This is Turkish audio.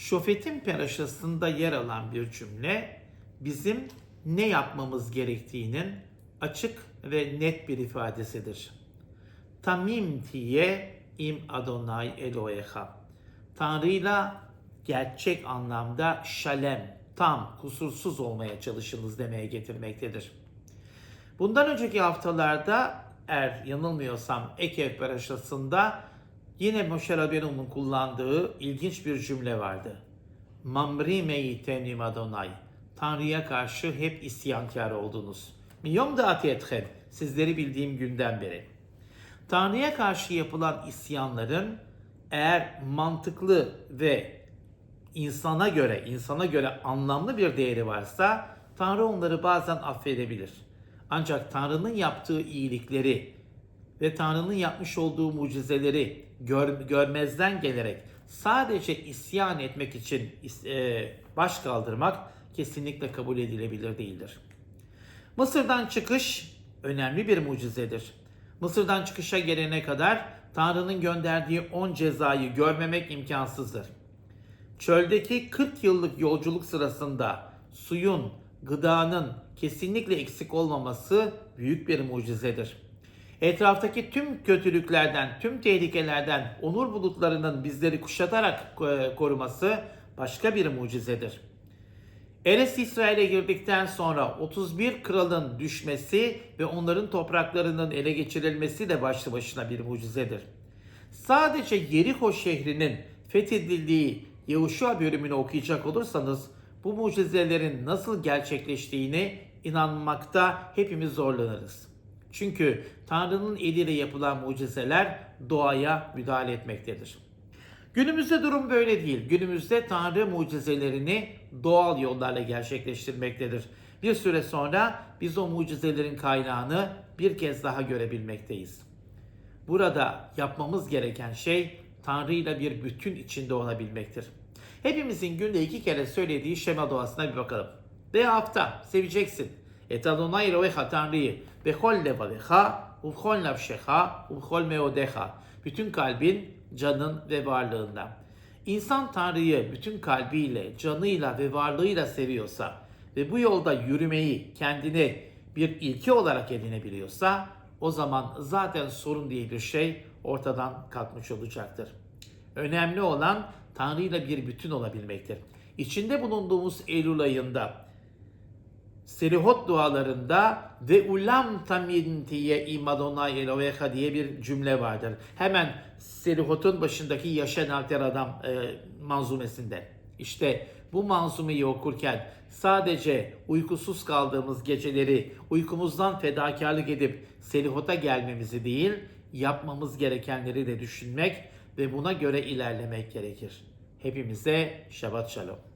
Şofet'in peraşasında yer alan bir cümle bizim ne yapmamız gerektiğinin açık ve net bir ifadesidir. Tamim tiye im Adonai Elohecha. Tanrı'yla gerçek anlamda şalem, tam, kusursuz olmaya çalışınız demeye getirmektedir. Bundan önceki haftalarda eğer yanılmıyorsam Ekev Paraşası'nda yine Moshe Rabbeinu'nun kullandığı ilginç bir cümle vardı. Mamri meyitenim Adonai. Tanrı'ya karşı hep isyankar oldunuz. Miyom da atiyethem. Sizleri bildiğim günden beri. Tanrı'ya karşı yapılan isyanların eğer mantıklı ve insana göre, insana göre anlamlı bir değeri varsa Tanrı onları bazen affedebilir. Ancak Tanrı'nın yaptığı iyilikleri ve Tanrı'nın yapmış olduğu mucizeleri gör, görmezden gelerek sadece isyan etmek için e, baş kaldırmak kesinlikle kabul edilebilir değildir. Mısır'dan çıkış önemli bir mucizedir. Mısır'dan çıkışa gelene kadar Tanrı'nın gönderdiği 10 cezayı görmemek imkansızdır. Çöldeki 40 yıllık yolculuk sırasında suyun, gıdanın kesinlikle eksik olmaması büyük bir mucizedir. Etraftaki tüm kötülüklerden, tüm tehlikelerden onur bulutlarının bizleri kuşatarak e, koruması başka bir mucizedir. Eres İsrail'e girdikten sonra 31 kralın düşmesi ve onların topraklarının ele geçirilmesi de başlı başına bir mucizedir. Sadece Yeriko şehrinin fethedildiği Yahuşua bölümünü okuyacak olursanız bu mucizelerin nasıl gerçekleştiğini inanmakta hepimiz zorlanırız. Çünkü Tanrı'nın eliyle yapılan mucizeler doğaya müdahale etmektedir. Günümüzde durum böyle değil. Günümüzde Tanrı mucizelerini doğal yollarla gerçekleştirmektedir. Bir süre sonra biz o mucizelerin kaynağını bir kez daha görebilmekteyiz. Burada yapmamız gereken şey Tanrı ile bir bütün içinde olabilmektir. Hepimizin günde iki kere söylediği şema duasına bir bakalım. Ve hafta seveceksin. Et Adonai Elohecha Tanrı'yı ve kol levadecha, uvkol nafşecha, uvkol meodecha. Bütün kalbin, canın ve varlığından. İnsan Tanrı'yı bütün kalbiyle, canıyla ve varlığıyla seviyorsa ve bu yolda yürümeyi kendine bir ilke olarak edinebiliyorsa o zaman zaten sorun diye bir şey ortadan kalkmış olacaktır. Önemli olan Tanrı ile bir bütün olabilmektir. İçinde bulunduğumuz Eylül ayında Serihot dualarında ve ulam tamintiye imadonay eloveha diye bir cümle vardır. Hemen Serihot'un başındaki yaşayan alter adam e, manzumesinde. İşte bu manzumeyi okurken sadece uykusuz kaldığımız geceleri uykumuzdan fedakarlık edip Serihot'a gelmemizi değil, yapmamız gerekenleri de düşünmek ve buna göre ilerlemek gerekir. Hepimize Şabat Shalom.